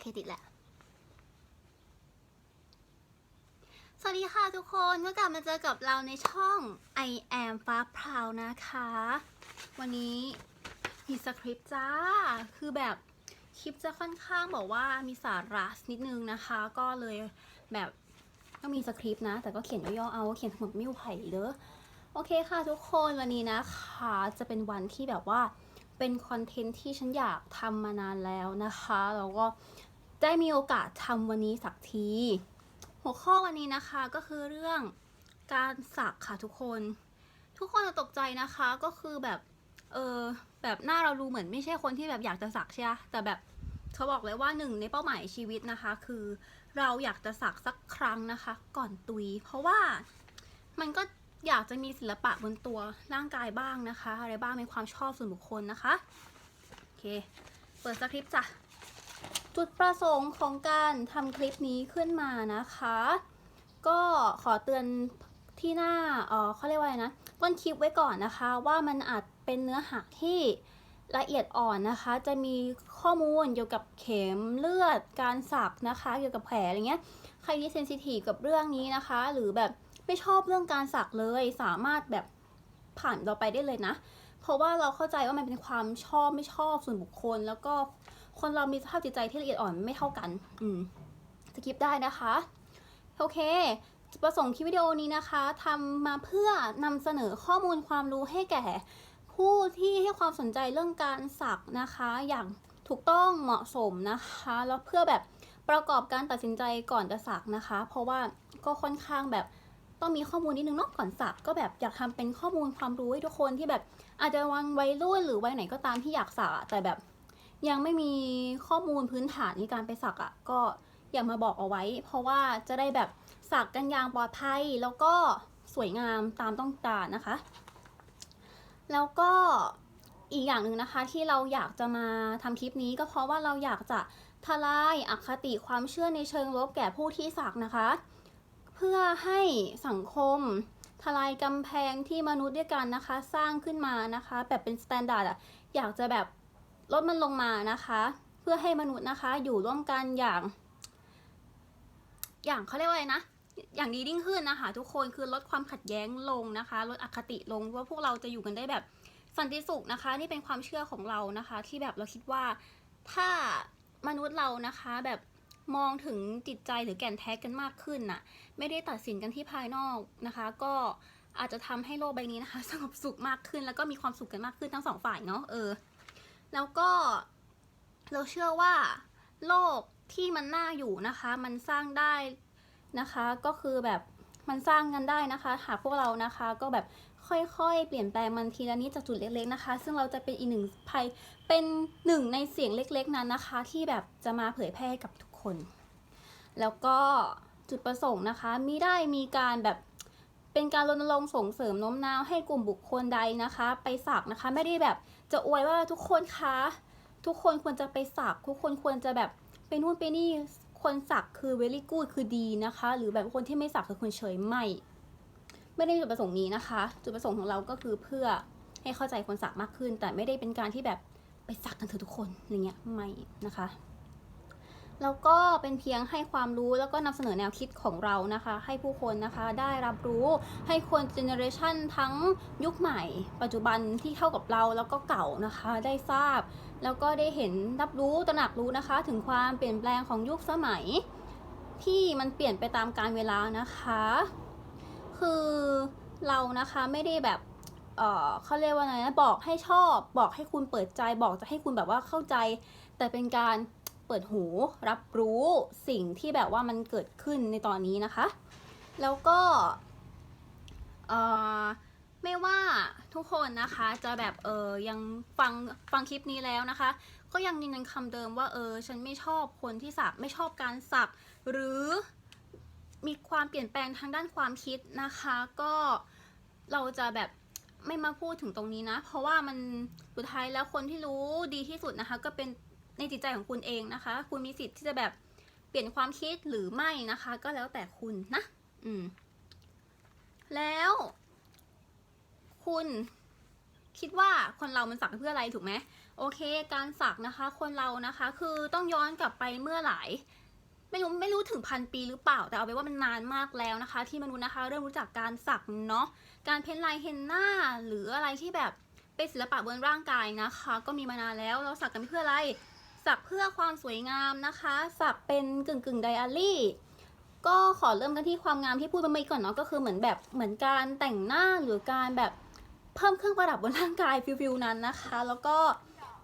เคติดแหละ สวัสดีค่ะทุกคนก็กลับมาเจอกับเราในช่อง I am ฟ้าพราวนะคะ วันนี้มีสคริปต์จ้า คือแบบคลิปจะค่อนข้างบอกว่ามีสาระนิดนึงนะคะ ก็เลยแบบก็มีสคริปต์นะ แต่ก็เขียนย่อๆเอา เขียนเหมดไม่ไหวเลยโอเคค่ะทุกคนวันนี้นะคะ จะเป็นวันที่แบบว่า เป็นคอนเทนต์ที่ฉันอยากทำมานานแล้วนะคะแล้วก็ได้มีโอกาสทำวันนี้สักที หัวข้อวันนี้นะคะก็คือเรื่องการสักค่ะทุกคน ทุกคนจะตกใจนะคะก็คือแบบเออแบบหน้าเราดูเหมือนไม่ใช่คนที่แบบอยากจะสักใช่ไหมแต่แบบเขาบอกเลยว่าหนึ่งในเป้าหมายชีวิตนะคะ คือเราอยากจะสักสักครั้งนะคะ ก่อนตุย เพราะว่ามันก็ อยากจะมีศิลปะบนตัวร่างกายบ้างนะคะ อะไรบ้างเป็นความชอบส่วนบุคคลนะคะ โอเค เปิดสคริปต์จ้ะ จุดประสงค์ของการทำคลิปนี้ขึ้นมานะคะ ก็ขอเตือนที่หน้าเออเขาเรียกว่าอะไรนะ ต้นคลิปไว้ก่อนนะคะ ว่ามันอาจเป็นเนื้อหาที่ละเอียดอ่อนนะคะ จะมีข้อมูลเกี่ยวกับเข็มเลือด การสักนะคะ เกี่ยวกับแผลอะไรเงี้ย ใครที่เซนซิทีฟกับเรื่องนี้นะคะ หรือแบบ ไม่ชอบเรื่องการสักเลย สามารถแบบผ่านเราไปได้เลยนะ เพราะว่าเราเข้าใจว่ามันเป็นความชอบไม่ชอบส่วนบุคคล แล้วก็คนเรามีสภาพจิตใจที่ละเอียดอ่อนไม่เท่ากัน อืมสกิปได้นะคะ โอเคจุดประสงค์คลิปวิดีโอนี้นะคะทำมาเพื่อนำเสนอข้อมูลความรู้ให้แก่ ผู้ที่ให้ความสนใจเรื่องการสักนะคะ อย่างถูกต้องเหมาะสมนะคะ แล้วเพื่อแบบประกอบการตัดสินใจก่อนจะสักนะคะ เพราะว่าก็ค่อนข้างแบบ ต้องมีข้อมูลนิดนึงเนาะก่อนสักก็แบบอยากทำเป็นข้อมูลความรู้ให้ทุกคนที่แบบอาจจะวังวัยรุ่นหรือวัยไหนก็ตามที่อยากสักแต่แบบ ยังไม่มีข้อมูลพื้นฐานในการไปสักอะ่ะก็อยากมาบอกเอาไว้ เพราะว่าจะได้แบบสักกันอย่างปลอดภัยแล้วก็สวยงามตามต้องการนะคะ แล้วก็อีกอย่างหนึ่งนะคะที่เราอยากจะมาทำคลิปนี้ก็เพราะว่าเราอยากจะทลายอคติความเชื่อในเชิงลบแก่ผู้ที่สักนะคะ เพื่อให้สังคมทลายกำแพงที่มนุษย์ด้วยกันนะคะ สร้างขึ้นมานะคะ แบบเป็นสแตนดาร์ดอะอยากจะแบบลดมันลงมานะคะ เพื่อให้มนุษย์นะคะ อยู่ร่วมกันอย่าง อย่างเขาเรียกว่าอะไรนะอย่างดียิ่งขึ้นนะคะ ทุกคนคือลดความขัดแย้งลงนะคะ ลดอคติลงว่าพวกเราจะอยู่กันได้แบบสันติสุขนะคะ นี่เป็นความเชื่อของเรานะคะ ที่แบบเราคิดว่าถ้ามนุษย์เรานะคะแบบ มองถึงจิตใจหรือแก่นแท้กันมากขึ้นน่ะ ไม่ได้ตัดสินกันที่ภายนอกนะคะ ก็อาจจะทำให้โลกใบนี้นะคะสงบสุขมากขึ้น แล้วก็มีความสุขกันมากขึ้นทั้งสองฝ่ายเนาะเออ แล้วก็เราเชื่อว่า โลกที่มันน่าอยู่นะคะ มันสร้างได้นะคะ ก็คือแบบมันสร้างกันได้นะคะ หากพวกเรานะคะก็แบบค่อยๆ เปลี่ยนแปลงมันทีละนิดจากจุดเล็กๆนะคะ ซึ่งเราจะเป็นอีกหนึ่งภัยเป็นหนึ่งในเสียงเล็กๆนั้นนะคะ ที่แบบจะมาเผยแพร่กับทุก คน แล้วก็จุดประสงค์นะคะมิได้มีการแบบเป็นการรณรงค์ส่งเสริมโน้มน้าวให้กลุ่มบุคคลใดนะคะ ไปสักนะคะไม่ได้แบบจะอวยว่าทุกคนคะทุกคนควรจะไปสัก ทุกคนควรจะแบบไปนู่นไปนี่คนสักคือ very good คือดีนะคะ หรือแบบคนที่ไม่สักคือคนเฉยไม่ไม่ได้มีจุดประสงค์นี้นะคะ จุดประสงค์ของเราก็คือเพื่อให้เข้าใจคนสักมากขึ้น แต่ไม่ได้เป็นการที่แบบไปสักกันเถอะทุกคนอะไรเงี้ยไม่นะคะ แล้วก็เป็นเพียงให้ความรู้แล้วก็นำเสนอแนวคิดของเรานะคะ ให้ผู้คนนะคะได้รับรู้ให้คนเจเนอเรชันทั้งยุคใหม่ ปัจจุบันที่เท่ากับเราแล้วก็เก่านะคะได้ทราบ แล้วก็ได้เห็นรับรู้ตระหนักรู้นะคะ ถึงความเปลี่ยนแปลงของยุคสมัย ที่มันเปลี่ยนไปตามกาลเวลานะคะ คือเรานะคะไม่ได้แบบเออเขาเรียกว่าไงนะบอกให้ชอบ บอกให้คุณเปิดใจ บอกจะให้คุณแบบว่าเข้าใจ แต่เป็นการ เปิดหูรับรู้สิ่งที่แบบว่ามันเกิดขึ้นในตอนนี้นะคะ แล้วก็ไม่ว่าทุกคนนะคะจะแบบเออยังฟังฟังคลิปนี้แล้วนะคะ ก็ยังยืนยันคำเดิมว่าเออฉันไม่ชอบคนที่สักไม่ชอบการสักหรือมีความเปลี่ยนแปลงทางด้านความคิดนะคะ ก็เราจะแบบไม่มาพูดถึงตรงนี้นะ เพราะว่ามันสุดท้ายแล้วคนที่รู้ดีที่สุดนะคะ ก็เป็น ในจิตใจของคุณเองนะคะ คุณมีสิทธิ์ที่จะแบบเปลี่ยนความคิดหรือไม่นะคะ ก็แล้วแต่คุณนะ อืม แล้ว คุณคิดว่าคนเรามันสักเพื่ออะไรถูกไหมโอเค การสักนะคะ คนเรานะคะ คือต้องย้อนกลับไปเมื่อหลายไม่รู้ไม่รู้ถึงพันปีหรือเปล่า แต่เอาไปนว่ามันนานมากแล้วนะคะ ที่มนุษย์นะคะ เริ่มรู้จักการสักเนาะการเพ้นลายเฮนหน้าหรืออะไรที่แบบเป็นศิลปะบนร่างกายนะคะ ก็มีมานานแล้วเราสักกันเพื่ออะไร สักเพื่อความสวยงามนะคะ สักเป็นกึ่งกึ่งไดอารี่ก็ขอเริ่มกันที่ความงามที่พูดไปเมื่อก่อนเนาะก็คือเหมือนแบบเหมือนการแต่งหน้าหรือการแบบเพิ่มเครื่องประดับบนร่างกายฟิลๆนั้นนะคะ แล้วก็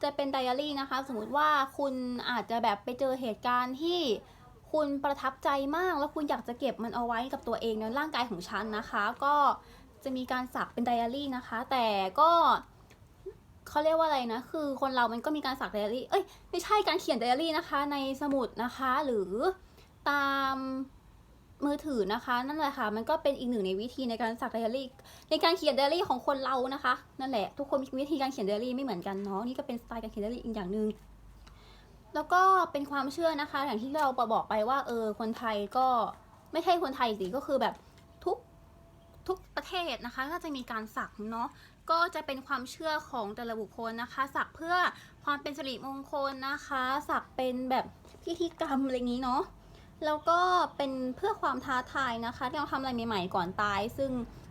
จะเป็นไดอารี่นะคะ สมมติว่าคุณอาจจะแบบไปเจอเหตุการณ์ที่คุณประทับใจมากแล้วคุณอยากจะเก็บมันเอาไว้กับตัวเองในร่างกายของฉันนะคะ ก็จะมีการสักเป็นไดอารี่นะคะ แต่ก็ เขาเรียกว่าอะไรนะ คือคนเรามันก็มีการสักไดอารี่ เอ้ย ไม่ใช่การเขียนไดอารี่นะคะ ในสมุดนะคะ หรือตามมือถือนะคะ นั่นแหละค่ะ มันก็เป็นอีกหนึ่งในวิธีในการสักไดอารี่ ในการเขียนไดอารี่ของคนเรานะคะ นั่นแหละ ทุกคนมีวิธีการเขียนไดอารี่ไม่เหมือนกันเนาะ นี่ก็เป็นสไตล์การเขียนไดอารี่อีกอย่างหนึ่งแล้วก็เป็นความเชื่อนะคะ อย่างที่เราบอกไปว่า เออ คนไทยก็ไม่ใช่คนไทยสิ ก็คือแบบทุกทุกประเทศนะคะ ก็จะมีการสักเนาะ ก็จะเป็นความเชื่อของแต่ละบุคคลนะคะ สักเพื่อความเป็นสิริมงคลนะคะ สักเป็นแบบพิธีกรรมอะไรอย่างนี้เนาะแล้วก็เป็นเพื่อความท้าทายนะคะที่เราทำอะไรใหม่ๆก่อนตาย ซึ่ง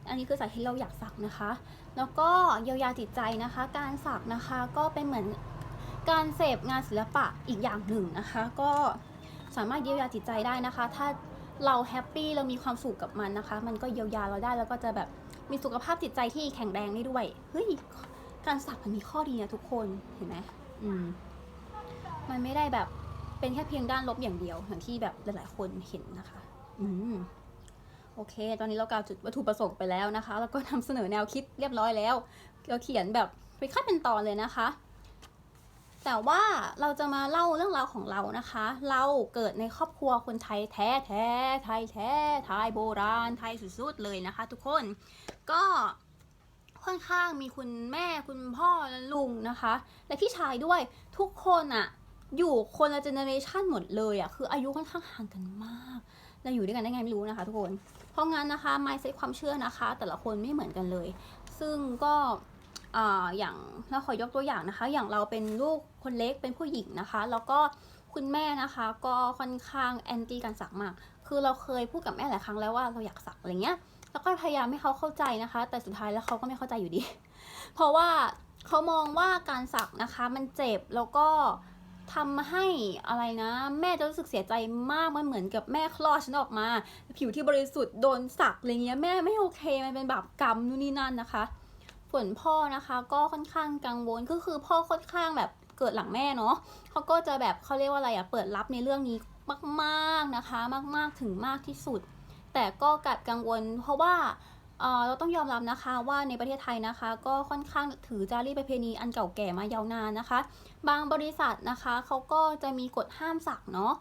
อันนี้คือสาเหตุที่เราอยากสักนะคะ แล้วก็เยียวยาจิตใจนะคะ การสักนะคะก็เป็นเหมือนการเสพงานศิลปะอีกอย่างหนึ่งนะคะ ก็สามารถเยียวยาจิตใจได้นะคะ ถ้าเราแฮปปี้เรามีความสุขกับมันนะคะ มันก็เยียวยาเราได้แล้วก็จะแบบ มีสุขภาพจิตใจที่แข็งแรงได้ด้วย เฮ้ย การสักมันมีข้อดีนะทุกคน เห็นไหมอืม มันไม่ได้แบบเป็นแค่เพียงด้านลบอย่างเดียว อย่างที่แบบหลายๆ คนเห็นนะคะ อืม โอเค ตอนนี้เรากล่าวจุดวัตถุประสงค์ไปแล้วนะคะ แล้วก็นำเสนอแนวคิดเรียบร้อยแล้ว เราเขียนแบบเป็นขั้นเป็นตอนเลยนะคะ แต่ว่าเราจะมาเล่าเรื่องราวของเรานะคะ เราเกิดในครอบครัวคนไทยแท้แท้ไทยแท้ไทยโบราณไทยสุดๆเลยนะคะ ทุกคนก็ค่อนข้างมีคุณแม่คุณพ่อและลุงนะคะ และพี่ชายด้วยทุกคนอะอยู่คนละเจเนอเรชันหมดเลยอะคืออายุค่อนข้างห่างกันมากเราอยู่ด้วยกันได้ไงไม่รู้นะคะ ทุกคนเพราะงั้นนะคะ mindset ความเชื่อนะคะ แต่ละคนไม่เหมือนกันเลย ซึ่งก็ อย่างเราขอยกตัวอย่างนะคะ อย่างเราเป็นลูกคนเล็กเป็นผู้หญิงนะคะ แล้วก็คุณแม่นะคะก็ค่อนข้างแอนตี้การสักมาก คือเราเคยพูดกับแม่หลายครั้งแล้วว่าเราอยากสักอะไรเงี้ย แล้วก็พยายามให้เขาเข้าใจนะคะ แต่สุดท้ายแล้วเขาก็ไม่เข้าใจอยู่ดี เพราะว่าเขามองว่าการสักนะคะมันเจ็บแล้วก็ทำให้อะไรนะ แม่จะรู้สึกเสียใจมากมันเหมือนกับแม่คลอดฉันออกมา ผิวที่บริสุทธิ์โดนสักอะไรเงี้ยแม่ไม่โอเคมันเป็นแบบกรรมนู่นนี่นั่นนะคะ ส่วนพ่อนะคะก็ค่อนข้างกังวลก็คือพ่อค่อนข้างแบบเกิดหลังแม่เนาะเขาก็จะแบบเขาเรียกว่าอะไรอะเปิดรับในเรื่องนี้มากๆนะคะ มากๆถึงมากที่สุด แต่ก็กัดกังวล เพราะว่าเราต้องยอมรับนะคะว่าในประเทศไทยนะคะ ก็ค่อนข้างถือจารีประเพณีอันเก่าแก่มายาวนานนะคะ บางบริษัทนะคะเขาก็จะมีกฎห้ามสักเนาะ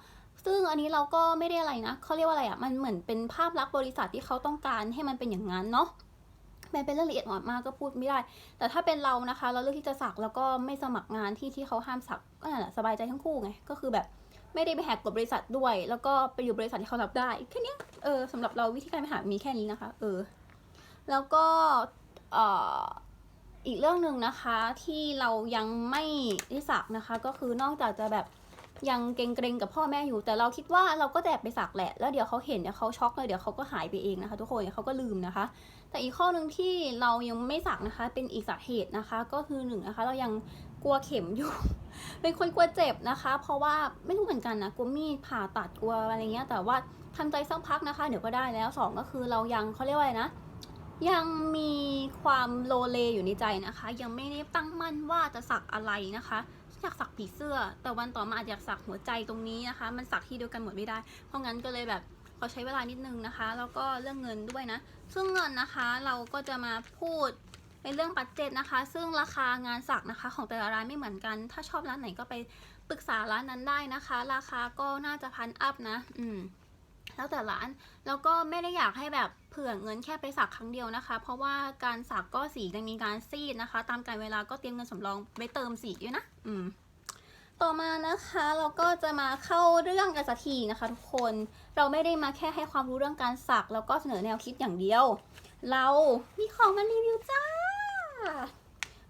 ซึ่งอันนี้เราก็ไม่ได้อะไรนะเขาเรียกว่าอะไรอะ่ะมันเหมือนเป็นภาพลักษณ์บริษัทที่เขาต้องการให้มันเป็นอย่างนั้นเนาะ มันเป็นเรื่องละเอียดอ่อนมากก็พูดไม่ได้ แต่ถ้าเป็นเรานะคะ เราเลือกที่จะสักแล้วก็ไม่สมัครงานที่ที่เขาห้ามสักก็นั่นแหละสบายใจทั้งคู่ไง ก็คือแบบไม่ได้ไปแหกกฎบริษัทด้วย แล้วก็ไปอยู่บริษัทที่เขารับได้แค่นี้เออสำหรับเราวิธีการไปหามีแค่นี้นะคะ เออ แล้วก็เอ่ออีกเรื่องหนึ่งนะคะที่เรายังไม่ได้สักนะคะ ก็คือนอกจากจะแบบยังเกรงๆกับพ่อแม่อยู่ แต่เราคิดว่าเราก็แอบไปสักแหละ แล้วเดี๋ยวเขาเห็นเดี๋ยวเขาช็อกเลยเดี๋ยวเขาก็หายไปเองนะคะ ทุกคนเดี๋ยวเขาก็ลืมนะคะ แต่อีกข้อหนึ่งที่เรายังไม่สักนะคะ เป็นอีกสาเหตุนะคะ ก็คือหนึ่งนะคะ เรายังกลัวเข็มอยู่ เป็นคนกลัวเจ็บนะคะ เพราะว่าไม่รู้เหมือนกันนะกลัวมีดผ่าตัดกลัวอะไรเงี้ย แต่ว่าทำใจสักพักนะคะ เดี๋ยวก็ได้แล้วสองก็คือเรายังเขาเรียกว่าอะไรนะยังมีความโลเลอยู่ในใจนะคะ ยังไม่ได้ตั้งมั่นว่าจะสักอะไรนะคะอยากสักผีเสื้อ แต่วันต่อมาอาจอยากสักหัวใจตรงนี้นะคะ มันสักที่เดียวกันหมดไม่ได้ เพราะงั้นก็เลยแบบ ขอใช้เวลานิดนึงนะคะ แล้วก็เรื่องเงินด้วยนะ ซึ่งเงินนะคะเราก็จะมาพูดในเรื่องบัตเจ็ตนะคะ ซึ่งราคางานสักนะคะ ของแต่ละร้านไม่เหมือนกัน ถ้าชอบร้านไหนก็ไปปรึกษาร้านนั้นได้นะคะ ราคาก็น่าจะพันอัพนะ อืมแล้วแต่ร้าน แล้วก็ไม่ได้อยากให้แบบเผื่อเงินแค่ไปสักครั้งเดียวนะคะ เพราะว่าการสักก็สีจะมีการซีดนะคะ ตามการเวลาก็เตรียมเงินสำรองไปเติมสีด้วยนะ อืม ต่อมานะคะเราก็จะมาเข้าเรื่องกันสักทีนะคะ ทุกคนเราไม่ได้มาแค่ให้ความรู้เรื่องการสัก แล้วก็เสนอแนวคิดอย่างเดียว เรามีของมารีวิวจ้า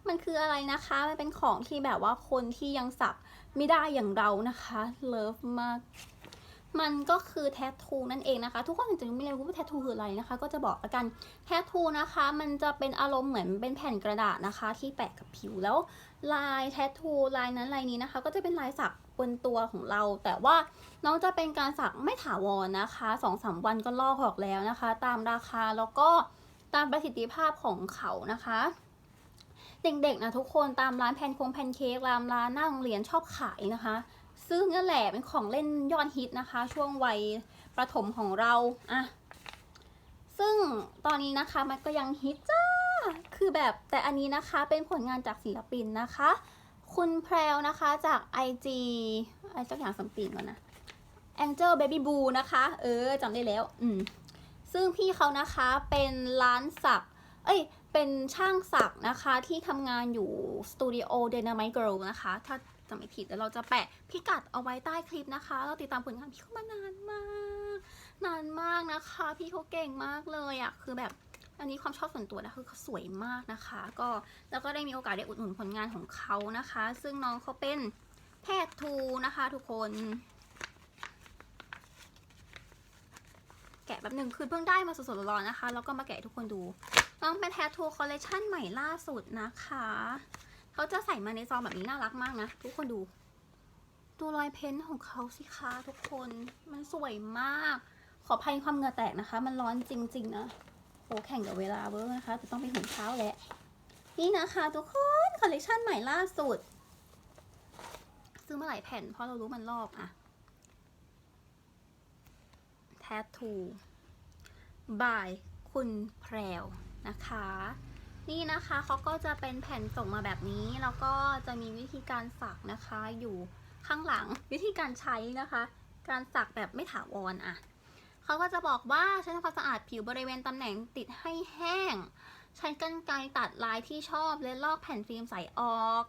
มันคืออะไรนะคะ มันเป็นของที่แบบว่าคนที่ยังสักไม่ได้อย่างเรานะคะ เลิฟมาก มันก็คือแทททูนั่นเองนะคะ ทุกคนอาจจะไม่รู้ว่าแทททูคืออะไรนะคะ ก็จะบอกละกันแทททูนะคะ มันจะเป็นอารมณ์เหมือนเป็นแผ่นกระดาษนะคะ ที่แปะกับผิวแล้ว ลายแทททูลายนั้นลายนี้นะคะ ก็จะเป็นลายสักบนตัวของเรา แต่ว่าน้องจะเป็นการสักไม่ถาวรนะคะสองสามวันก็ลอกออกแล้วนะคะ ตามราคาแล้วก็ตามประสิทธิภาพของเขานะคะเด็กๆนะทุกคนตามร้านแพนคงแพนเค้กรามร้านหน้าโรงเรียนชอบขายนะคะ ซึ่งนั่นแหละเป็นของเล่นยอดฮิตนะคะ ช่วงวัยประถมของเราอะซึ่งตอนนี้นะคะมันก็ยังฮิตจ้า คือแบบแต่อันนี้นะคะเป็นผลงานจากศิลปินนะคะ คุณแพรวนะคะจาก IG ไอ้สักอย่างสัมปีก่อนนะ Angel Baby Boo นะคะ เออจำได้แล้ว อืม ซึ่งพี่เขานะคะเป็นร้านสัก เอ้ย เป็นช่างสักนะคะที่ทำงานอยู่สตูดิโอ Dynamite Girl นะคะ ถ้า จำไม่ผิดเดี๋ยวเราจะแปะพิกัดเอาไว้ใต้คลิปนะคะ เราติดตามผลงานพี่เขามานานมาก นานมากนะคะ พี่เขาเก่งมากเลยอะคือแบบอันนี้ความชอบส่วนตัวนะคือเขาสวยมากนะคะ ก็แล้วก็ได้มีโอกาสได้อุดหนุนผลงานของเขานะคะ ซึ่งน้องเขาเป็นแพทย์ทูนะคะ ทุกคน แกะแบบหนึ่งคือเพิ่งได้มาสดๆร้อนๆนะคะ แล้วก็มาแกะทุกคนดู น้องเป็นแพททูคอลเลคชันใหม่ล่าสุดนะคะ เขาจะใส่มาในซองแบบนี้น่ารักมากนะ ทุกคนดู ตัวรอยเพ้นท์ของเขาสิคะทุกคนมันสวยมากขออภัยความเหงื่อแตกนะคะ มันร้อนจริง ๆ นะโอ้แข่งกับเวลาเวอร์นะคะแต่ต้องไปหุงเช้าแหละนี่นะคะทุกคนคอลเลคชันใหม่ล่าสุด ซื้อมาหลายแผ่นเพราะเรารู้มันลอกอะแททูบายคุณแพรวนะคะ นี่นะคะเขาก็จะเป็นแผ่นส่งมาแบบนี้ แล้วก็จะมีวิธีการสักนะคะอยู่ข้างหลังวิธีการใช้นะคะ การสักแบบไม่ถาวรอะเขาก็จะบอกว่าใช้ทำความสะอาดผิวบริเวณตำแหน่งติดให้แห้ง ใช้กรรไกรตัดลายที่ชอบและลอกแผ่นฟิล์มใสออก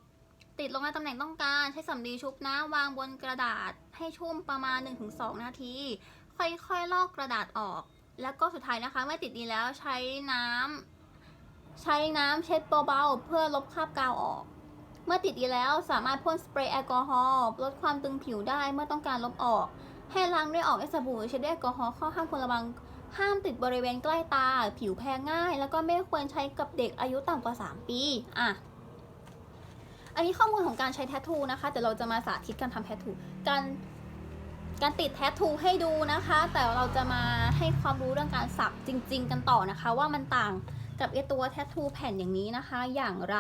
ติดลงในตำแหน่งต้องการ ใช้สำลีชุบน้ำวางบนกระดาษให้ชุ่มประมาณ 1-2 นาที ค่อยๆลอกกระดาษออก แล้วก็สุดท้ายนะคะเมื่อติดดีแล้วใช้น้ำ ใช้น้ำเช็ดเบาๆเพื่อลบคราบกาวออก เมื่อติดดีแล้วสามารถพ่นสเปรย์แอลกอฮอล์ลดความตึงผิวได้เมื่อต้องการลบออก ให้ล้างด้วยออกด้วยสบู่เช็ดด้วยแอลกอฮอล์ข้อห้ามควรระวังห้ามติดบริเวณใกล้ตา ผิวแพ้ง่าย แล้วก็ไม่ควรใช้กับเด็กอายุต่ำกว่า 3 ปี อะ อันนี้ข้อมูลของการใช้แทททูนะคะแต่เราจะมาสาธิตการทำแทททู การการติดแทททูให้ดูนะคะ แต่เราจะมาให้ความรู้เรื่องการสักจริง ๆ กันต่อนะคะ ว่ามันต่าง กับไอตัวแททูแผ่นอย่างนี้นะคะอย่างไร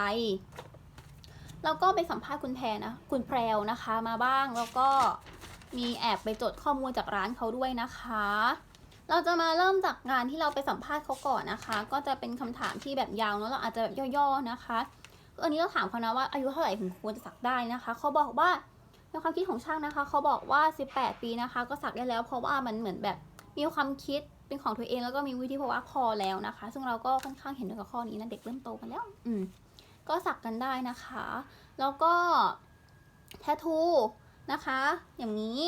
แล้วก็ไปสัมภาษณ์คุณแพรนะคุณแพรวนะคะมาบ้างแล้วก็มีแอบไปจดข้อมูลจากร้านเขาด้วยนะคะ เราจะมาเริ่มจากงานที่เราไปสัมภาษณ์เขาก่อนนะคะ ก็จะเป็นคำถามที่แบบยาวเนอะเราอาจจะแบบย่อๆนะคะอันนี้เราถามเขานะว่าอายุเท่าไหร่ถึงควรจะสักได้นะคะเขาบอกว่าในความคิดของช่างนะคะเขาบอกว่า 18 ปีนะคะ ก็สักได้แล้ว เพราะว่ามันเหมือนแบบมีความคิด เป็นของตัวเองแล้วก็มีวิธีภาวะพอแล้วนะคะ ซึ่งเราก็ค่อนข้างเห็นด้วยกับข้อนี้นะเด็กเริ่มโตกันแล้ว อืมก็สักกันได้นะคะ แล้วก็แททูนะคะ อย่างนี้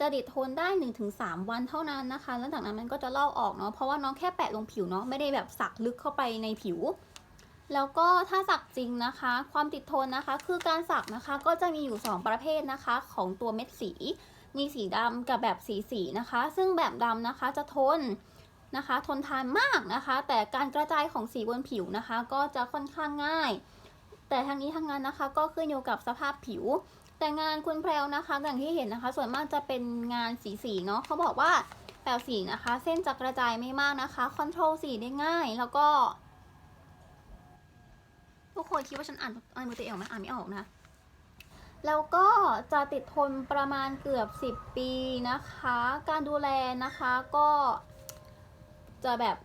จะติดทนได้ 1-3 วันเท่านั้นนะคะ แล้วจากนั้นมันก็จะลอกออกเนาะ เพราะว่าน้องแค่แปะลงผิวเนาะ ไม่ได้แบบสักลึกเข้าไปในผิว แล้วก็ถ้าสักจริงนะคะ ความติดทนนะคะ คือการสักนะคะ ก็จะมีอยู่ 2 ประเภทนะคะ ของตัวเม็ดสี มีสีดำกับแบบสีสีนะคะ ซึ่งแบบดำนะคะจะทนนะคะ ทนทานมากนะคะ แต่การกระจายของสีบนผิวนะคะ ก็จะค่อนข้างง่าย แต่ทางนี้ทางนั้นนะคะ ก็ขึ้นอยู่กับสภาพผิว แต่งานคุณแพรวนะคะอย่างที่เห็นนะคะ ส่วนมากจะเป็นงานสีสีเนาะเขาบอกว่าแบบสีนะคะ เส้นจะกระจายไม่มากนะคะคอนโทรลสีได้ง่ายแล้วก็ทุกคนคิดว่าฉันอ่านอ่านมือตัวเองออกไหมอ่านไม่ออกนะ แล้วก็จะติดทนประมาณเกือบ 10 ปีนะคะ การดูแลนะคะก็จะแบบ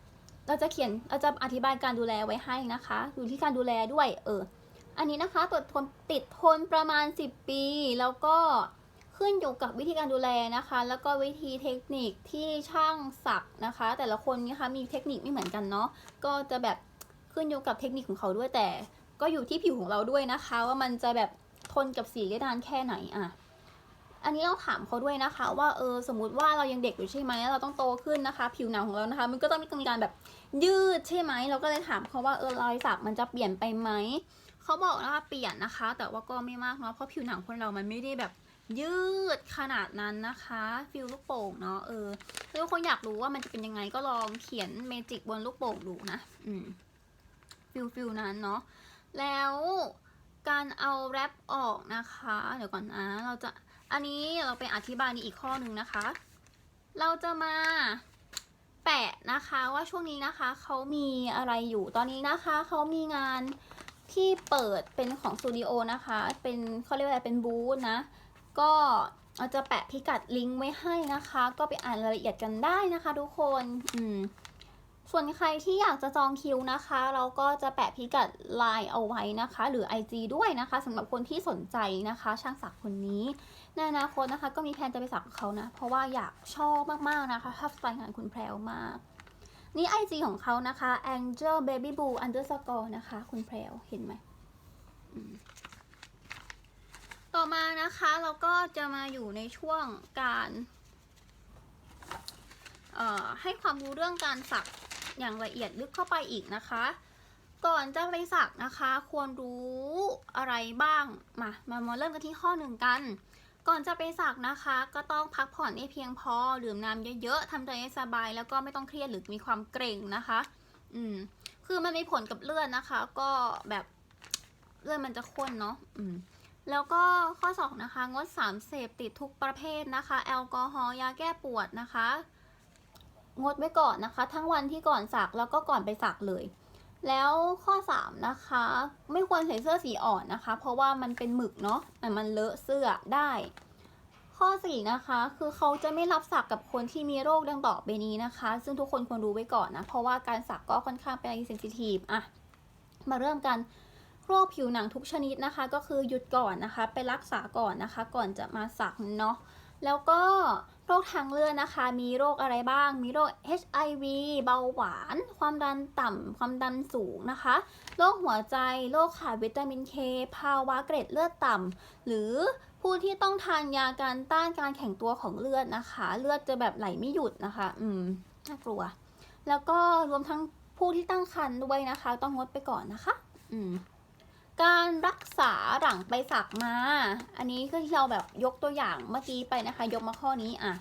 เราจะเขียนเราจะอธิบายการดูแลไว้ให้นะคะ อยู่ที่การดูแลด้วยเอออันนี้นะคะติดทนติดทนประมาณ 10 ปี แล้วก็ขึ้นอยู่กับวิธีการดูแลนะคะ แล้วก็วิธีเทคนิคที่ช่างสักนะคะ แต่ละคนนะคะมีเทคนิคไม่เหมือนกันเนาะก็จะแบบขึ้นอยู่กับเทคนิคของเขาด้วยแต่ ก็อยู่ที่ผิวของเราด้วยนะคะ ว่ามันจะแบบ นกับสีได้นานแค่ไหนอะอันนี้เราถามเขาด้วยนะคะ ว่าเออสมมติว่าเรายังเด็กอยู่ใช่ไหมแล้วเราต้องโตขึ้นนะคะ ผิวหนังของเรานะคะ มันก็ต้องมีการแบบยืดใช่ไหมเราก็เลยถามเขาว่าเออรอยสักมันจะเปลี่ยนไปไหมเขาบอกนะคะเปลี่ยนนะคะ แต่ว่าก็ไม่มากเนาะเพราะผิวหนังคนเรามันไม่ได้แบบยืดขนาดนั้นนะคะฟิลลูกโป่งเนาะเออถ้าคนอยากรู้ว่ามันจะเป็นยังไงก็ลองเขียนเมจิกบนลูกโป่งดูนะ อืมฟิลฟิลนั้นเนาะแล้ว การเอาแรปออกนะคะ เดี๋ยวก่อนนะเราจะอันนี้เราไปอธิบายในอีกข้อหนึ่งนะคะ เราจะมาแปะนะคะว่าช่วงนี้นะคะเขามีอะไรอยู่ตอนนี้นะคะเขามีงานที่เปิดเป็นของสตูดิโอนะคะ เป็นเขาเรียกว่าอะไรเป็นบูธนะ ก็เราจะแปะพิกัดลิงก์ไว้ให้นะคะ ก็ไปอ่านรายละเอียดกันได้นะคะทุกคน อืม ส่วนใครที่อยากจะจองคิวนะคะ เราก็จะแปะพิกัดไลน์เอาไว้นะคะ หรือ IG ด้วยนะคะสำหรับคนที่สนใจนะคะ ช่างศักคนนี้ในอนาคตนะคะ ก็มีแผนจะไปสักเขานะ เพราะว่าอยากชอบมากๆนะคะชอบสไตล์งานคุณแพรวมาก นี่ IG ของเขานะคะ angel baby blue underscore นะคะ คุณแพรวเห็นไหมต่อมานะคะเราก็จะมาอยู่ในช่วงการให้ความรู้เรื่องการสัก อย่างละเอียดลึกเข้าไปอีกนะคะ ก่อนจะไปสักนะคะ ควรรู้อะไรบ้าง มามามาเริ่มกันที่ข้อหนึ่งกัน ก่อนจะไปสักนะคะ ก็ต้องพักผ่อนให้เพียงพอดื่มน้ำเยอะๆทำใจให้สบาย แล้วก็ไม่ต้องเครียดหรือมีความเกรงนะคะ อืมคือมันมีผลกับเลือดนะคะ ก็แบบเลือดมันจะข้นเนาะอืมแล้วก็ข้อสองนะคะ งดสารเสพติดทุกประเภทนะคะ แอลกอฮอล์ยาแก้ปวดนะคะ งดไว้ก่อนนะคะ ทั้งวันที่ก่อนสักแล้วก็ก่อนไปสักเลย แล้วข้อ 3 นะคะ ไม่ควรใส่เสื้อสีอ่อนนะคะ เพราะว่ามันเป็นหมึกเนาะแต่มันเลอะเสื้อได้ ข้อ 4 นะคะ คือเขาจะไม่รับสักกับคนที่มีโรคดังต่อไปนี้นะคะ ซึ่งทุกคนควรรู้ไว้ก่อนนะ เพราะว่าการสักก็ค่อนข้างเป็นอะไรเซนซิทีฟอะมาเริ่มกันโรคผิวหนังทุกชนิดนะคะ ก็คือหยุดก่อนนะคะ ไปรักษาก่อนนะคะ ก่อนจะมาสักเนาะแล้วก็ โรคทางเลือดนะคะ มีโรคอะไรบ้าง มีโรค HIV เบาหวาน ความดันต่ำ ความดันสูงนะคะ โรคหัวใจ โรคขาดวิตามินเค ภาวะเกร็ดเลือดต่ำ หรือผู้ที่ต้องทานยาการต้านการแข็งตัวของเลือดนะคะ เลือดจะแบบไหลไม่หยุดนะคะ อืม น่ากลัว แล้วก็รวมทั้งผู้ที่ตั้งครรภ์ด้วยนะคะ ต้องงดไปก่อนนะคะ อืม การรักษาหลังไปสักมา อันนี้คือที่เราแบบยกตัวอย่างเมื่อกี้ไปนะคะ ยกมาข้อนี้อะ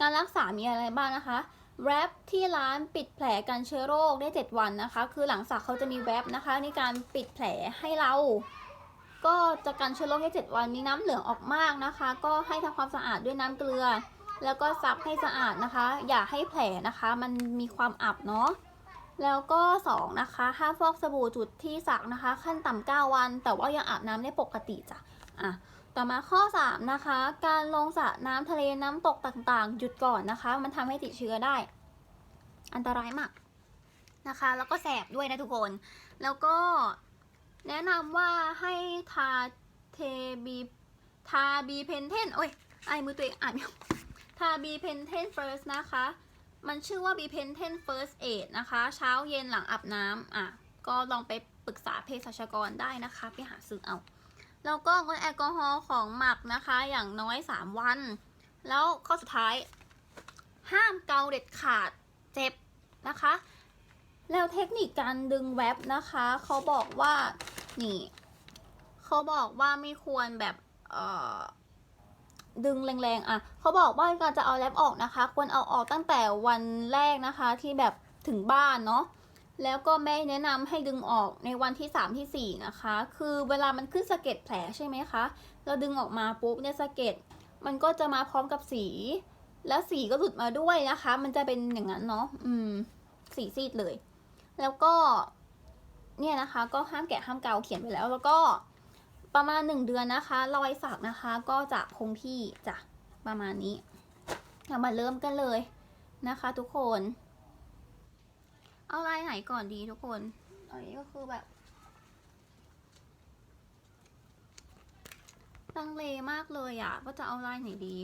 การรักษามีอะไรบ้างนะคะแรปที่ร้านปิดแผลกันเชื้อโรคได้ 7 วันนะคะ คือหลังสักเขาจะมีแรปนะคะ ในการปิดแผลให้เรา ก็จะกันเชื้อโรคได้ 7 วันมีน้ำเหลืองออกมากนะคะ ก็ให้ทำความสะอาดด้วยน้ำเกลือ แล้วก็ซักให้สะอาดนะคะ อย่าให้แผลนะคะ มันมีความอับเนาะ แล้วก็ 2 นะคะห้ามฟอกสบู่จุดที่สักนะคะ ขั้นต่ำ9วัน แต่ว่ายังอาบน้ำได้ปกติจ้ะอะต่อมาข้อ 3 นะคะ การลงสระน้ำทะเลน้ำตกต่างๆ หยุดก่อนนะคะ มันทำให้ติดเชื้อได้ อันตรายมากนะคะ แล้วก็แสบด้วยนะทุกคน แล้วก็แนะนำว่าให้ทาเทบีทาบีเพนเทนโอ้ยไอมือตัวเองอ่านไม่ออกทาบีเพนเทน first นะคะ มันชื่อว่า b p e n t e n First Aid นะคะ เช้าเย็นหลังอาบน้ำอะ ก็ลองไปปรึกษาเภสัชกรได้นะคะ ไปหาซื้อเอา แล้วก็งดแอลกอฮอล์ของหมักนะคะ อย่างน้อย 3 วัน แล้วข้อสุดท้าย ห้ามเกาเด็ดขาดเจ็บนะคะ แล้วเทคนิคการดึงแว็บนะคะ เขาบอกว่า นี่ เขาบอกว่าไม่ควรแบบ เอ่อ ดึงแรงๆ อะ เขาบอกว่าการจะเอาแรปออกนะคะ ควรเอาออกตั้งแต่วันแรกนะคะที่แบบถึงบ้านเนาะ แล้วก็แม่แนะนำให้ดึงออกในวันที่ 3 ที่ 4 นะคะ คือเวลามันขึ้นสะเก็ดแผลใช่ไหมคะ เราดึงออกมาปุ๊บเนี่ยสะเก็ดมันก็จะมาพร้อมกับสี แล้วสีก็หลุดมาด้วยนะคะ มันจะเป็นอย่างนั้นเนาะ อืม สีซีดเลย แล้วก็ เนี่ยนะคะ ก็ห้ามแกะห้ามเกาเขียนไปแล้ว แล้วก็ ประมาณหนึ่งเดือนนะคะรอยสักนะคะก็จะคงที่จ้ะประมาณนี้เรามาเริ่มกันเลยนะคะทุกคน เอาลายไหนก่อนดีทุกคนอันนี้ก็คือแบบลังเลมากเลยอะว่าจะเอาลายไหนดี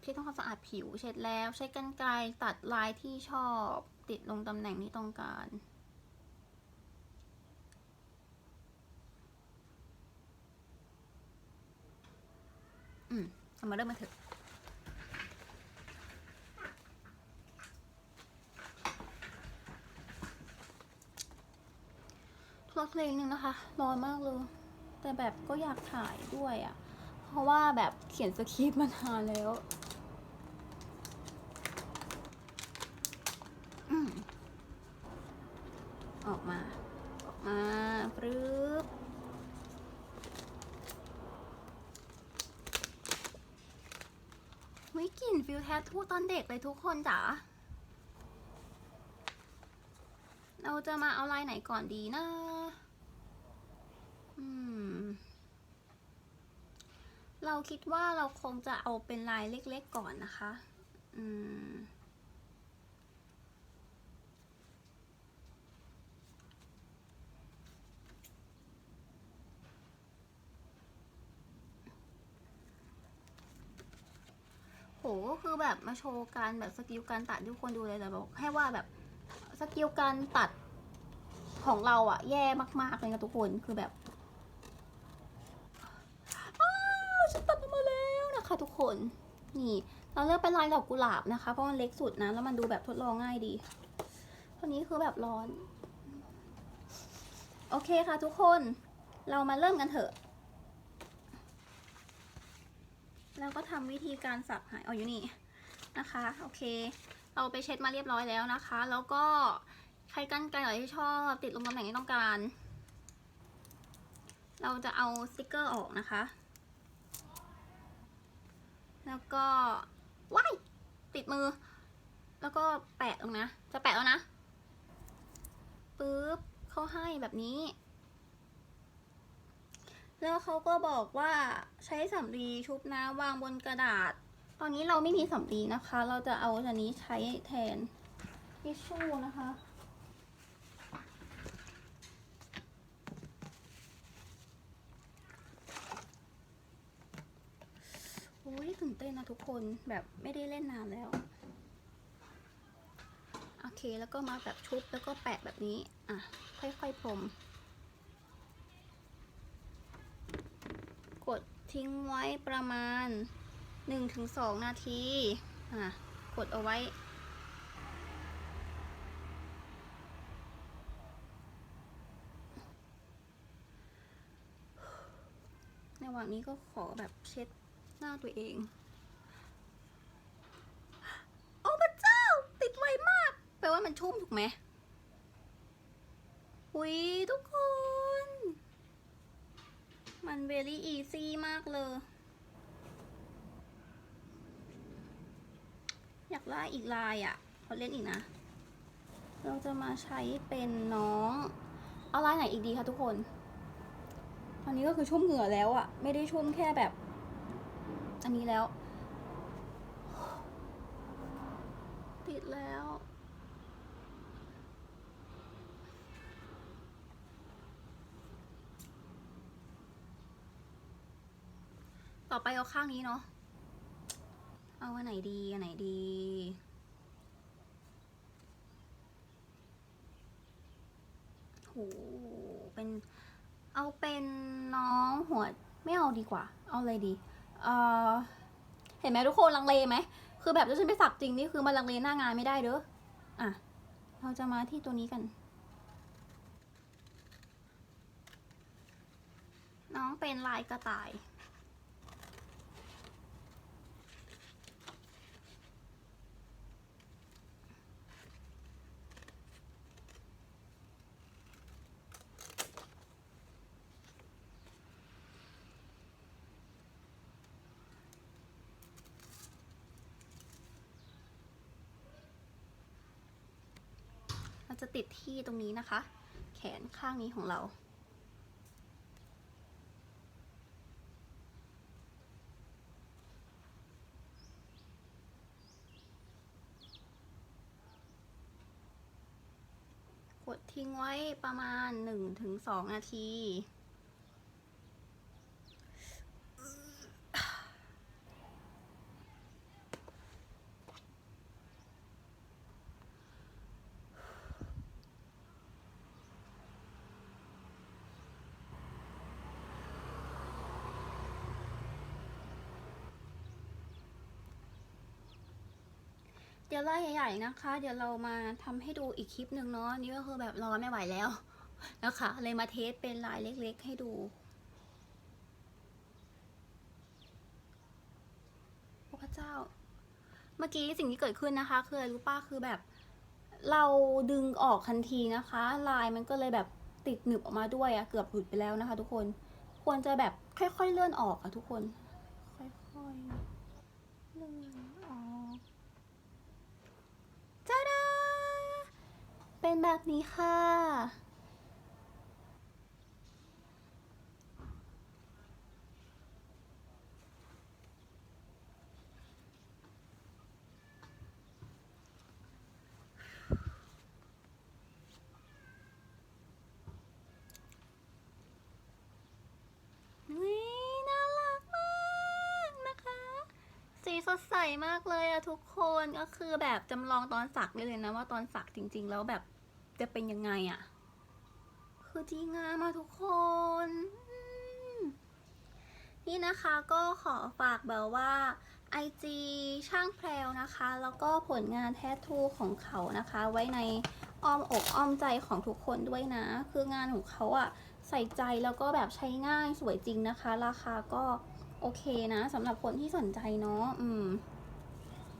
เช็ดทำความสะอาดผิวเช็ดแล้ว ใช้กรรไกรตัดลายที่ชอบ ติดลงตำแหน่งที่ต้องการ อืมเอามาเริ่มมาเถอะทพักเพลงนึงนะคะ ร้อนมากเลย แต่แบบก็อยากถ่ายด้วยอะ่ะ เพราะว่าแบบเขียนสคริปต์มานานแล้วออกมา ออกมาปรึ๊บวิกลิ่นฟิล แททูตอนเด็กเลยทุกคนจ๋า เราจะมาเอาลายไหนก่อนดีนะอืม เราคิดว่าเราคงจะเอาเป็นลายเล็กๆก่อนนะคะ อืม คือแบบมาโชว์การแบบสกิลการตัดทุกคนดูเลยแต่บอกให้ว่าแบบสกิลการตัดของเราอะแย่มากๆเลยนะทุกคนคือแบบอ้าฉันตัดออกมาแล้วนะคะทุกคนนี่เราเลือกเป็นลายดอกกุหลาบนะคะ เพราะมันเล็กสุดนะ แล้วมันดูแบบทดลองง่ายดีตัวนี้คือแบบร้อน โอเคค่ะทุกคน เรามาเริ่มกันเถอะ แล้วก็ทำวิธีการสับหายเอาอยู่นี่นะคะ โอเค เราไปเช็ดมาเรียบร้อยแล้วนะคะ แล้วก็ใครกันไกลไหนที่ชอบติดลงตำแหน่งที่ต้องการ เราจะเอาสติกเกอร์ออกนะคะ แล้วก็ว้ายติดมือ แล้วก็แปะตรงนะ จะแปะแล้วนะปึ๊บเขาให้แบบนี้ แล้วเขาก็บอกว่าใช้สำลีชุบน้ำวางบนกระดาษ ตอนนี้เราไม่มีสำลีนะคะ เราจะเอาอันนี้ใช้แทนทิชชู่นะคะโอ้ยตื่นเต้นนะทุกคนแบบไม่ได้เล่นนานแล้ว โอเคแล้วก็มาแบบชุบแล้วก็แปะแบบนี้ อะ ค่อยๆพรม กด ทิ้งไว้ประมาณ 1-2 นาทีอะกดเอาไว้ ในระหว่างนี้ก็ขอแบบเช็ดหน้าตัวเอง โอ้พระเจ้า ติดไวมาก แปลว่ามันชุ่มถูกไหมหุยทุกคน มัน very easy มากเลย อยากได้อีกลายอะ่ะขอเล่นอีกนะ เราจะมาใช้เป็นน้อง เอาลายไหนอีกดีคะทุกคน ตอนนี้ก็คือชุ่มเหงื่อแล้วอะ่ะ ไม่ได้ชุ่มแค่แบบ อันนี้แล้ว ติดแล้ว ต่อไปเอาข้างนี้เนาะ เอาอันไหนดี อันไหนดี โห เป็น เอาเป็นน้องหัว ไม่เอาดีกว่า เอาเลยดี เออเห็นไหมทุกคนลังเลไหม คือแบบถ้าฉันไปสักจริงนี่คือมันลังเลหน้างานไม่ได้เด้อ อะ เราจะมาที่ตัวนี้กัน น้องเป็นลายกระต่าย ที่ตรงนี้นะคะ แขนข้างนี้ของเรา กดทิ้งไว้ประมาณ 1-2 นาที เดี๋ยวไล่ใหญ่ๆนะคะ เดี๋ยวเรามาทำให้ดูอีกคลิปหนึ่งเนาะนี่ก็คือแบบร้อนไม่ไหวแล้วนะคะ เลยมาเทสเป็นลายเล็กๆให้ดู พระเจ้า เมื่อกี้สิ่งที่เกิดขึ้นนะคะ คืออะไรรู้ป้าคือแบบ เราดึงออกทันทีนะคะ ลายมันก็เลยแบบติดหนึบออกมาด้วยอะเกือบหลุดไปแล้วนะคะ ทุกคน ควรจะแบบค่อยๆเลื่อนออกอะทุกคน ค่อยๆเลื่อนออกจ้าดา เป็นแบบนี้ค่ะนี่น่ารักมากนะคะ สีสดใสมากเลยอะทุกคนก็คือแบบจำลองตอนสักเลยนะว่าตอนสักจริง ๆ แล้วแบบ จะเป็นยังไงอะคือดีงามอะทุกคน นี่นะคะก็ขอฝากแบบว่า IG ช่างแพรวนะคะ แล้วก็ผลงานแทททูของเขานะคะ ไว้ในอ้อมอกอ้อมใจของทุกคนด้วยนะ คืองานของเขาอะใส่ใจแล้วก็แบบใช้ง่ายสวยจริงนะคะ ราคาก็โอเคนะสำหรับคนที่สนใจเนาะอืม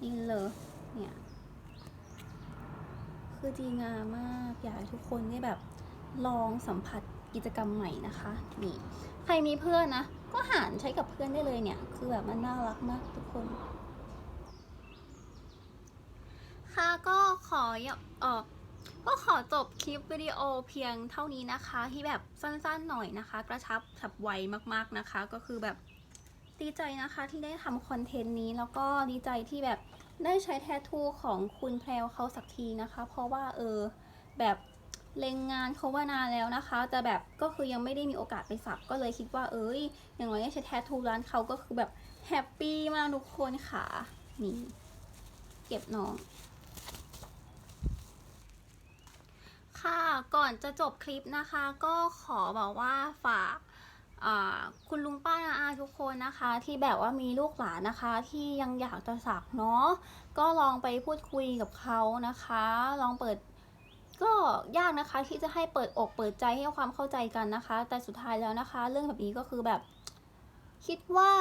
นี่เลยเนี่ย คือดีงามมาก อยากให้ทุกคนได้แบบลองสัมผัสกิจกรรมใหม่นะคะนี่ใครมีเพื่อนนะ ก็หารใช้กับเพื่อนได้เลยเนี่ย คือแบบมันน่ารักมากทุกคน ค่ะก็ขออย่าเออก็ขอจบคลิปวิดีโอเพียงเท่านี้นะคะ ที่แบบสั้นๆหน่อยนะคะ กระชับฉับไวมากๆนะคะ ก็คือแบบดีใจนะคะที่ได้ทำคอนเทนต์นี้แล้วก็ดีใจที่แบบ ได้ใช้แททูของคุณแพรวเขาสักทีนะคะ เพราะว่าเออแบบเล็งงานเขาว่านานแล้วนะคะ แต่แบบก็คือยังไม่ได้มีโอกาสไปสักก็เลยคิดว่าเอ้ย อย่างน้อยใช้แททูร้านเขาก็คือแบบแฮปปี้มากทุกคนค่ะนี่เก็บน้องค่ะ ก่อนจะจบคลิปนะคะ ก็ขอบอกว่าฝาก คุณลุงป้านาอาทุกคนนะคะ ที่แบบว่ามีลูกหลานนะคะ ที่ยังอยากจะสักเนาะก็ลองไปพูดคุยกับเขานะคะ ลองเปิดก็ยากนะคะที่จะให้เปิดอกเปิดใจให้ความเข้าใจกันนะคะ แต่สุดท้ายแล้วนะคะ เรื่องแบบนี้ก็คือแบบ คิดว่า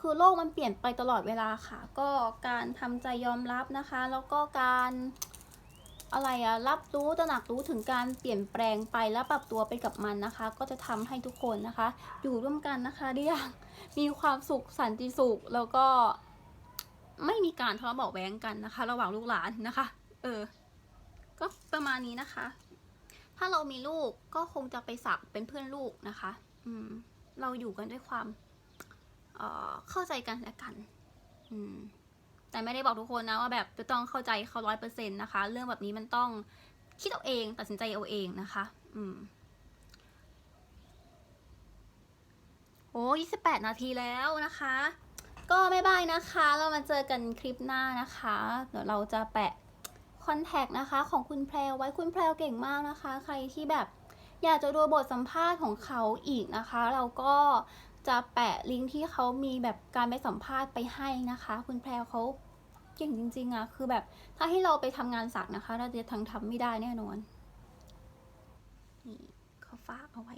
คือโลกมันเปลี่ยนไปตลอดเวลาค่ะ ก็การทำใจยอมรับนะคะ แล้วก็การ อะไรอะรับรู้ตระหนักรู้ถึงการเปลี่ยนแปลงไปและปรับตัวไปกับมันนะคะ ก็จะทำให้ทุกคนนะคะ อยู่ร่วมกันนะคะได้อย่างมีความสุขสันติสุขแล้วก็ไม่มีการทะเลาะเบาะแว้งกันนะคะ ระหว่างลูกหลานนะคะ เออ ก็ประมาณนี้นะคะ ถ้าเรามีลูกก็คงจะไปสักเป็นเพื่อนลูกนะคะ อืม เราอยู่กันด้วยความ เอ่อ เข้าใจกันและกัน อืม แต่ไม่ได้บอกทุกคนนะว่าแบบจะต้องเข้าใจเขาร้อยเปอร์เซ็นต์นะคะ เรื่องแบบนี้มันต้องคิดเอาเอง ตัดสินใจเอาเองนะคะ อืม โอ้ยี่สิบแปดนาทีแล้วนะคะ ก็ไม่บายนะคะ เรามาเจอกันคลิปหน้านะคะ เดี๋ยวเราจะแปะคอนแทคนะคะ ของคุณแพรวไว้คุณแพรวเก่งมากนะคะ ใครที่แบบอยากจะดูบทสัมภาษณ์ของเขาอีกนะคะ เราก็ จะแปะลิงก์ที่เขามีแบบการไปสัมภาษณ์ไปให้นะคะ คุณแพรเขาเก่งจริงๆอะคือแบบถ้าให้เราไปทำงานสักนะคะ เราจะทั้งทำไม่ได้แน่นอนนี่เขาฝากเอาไว้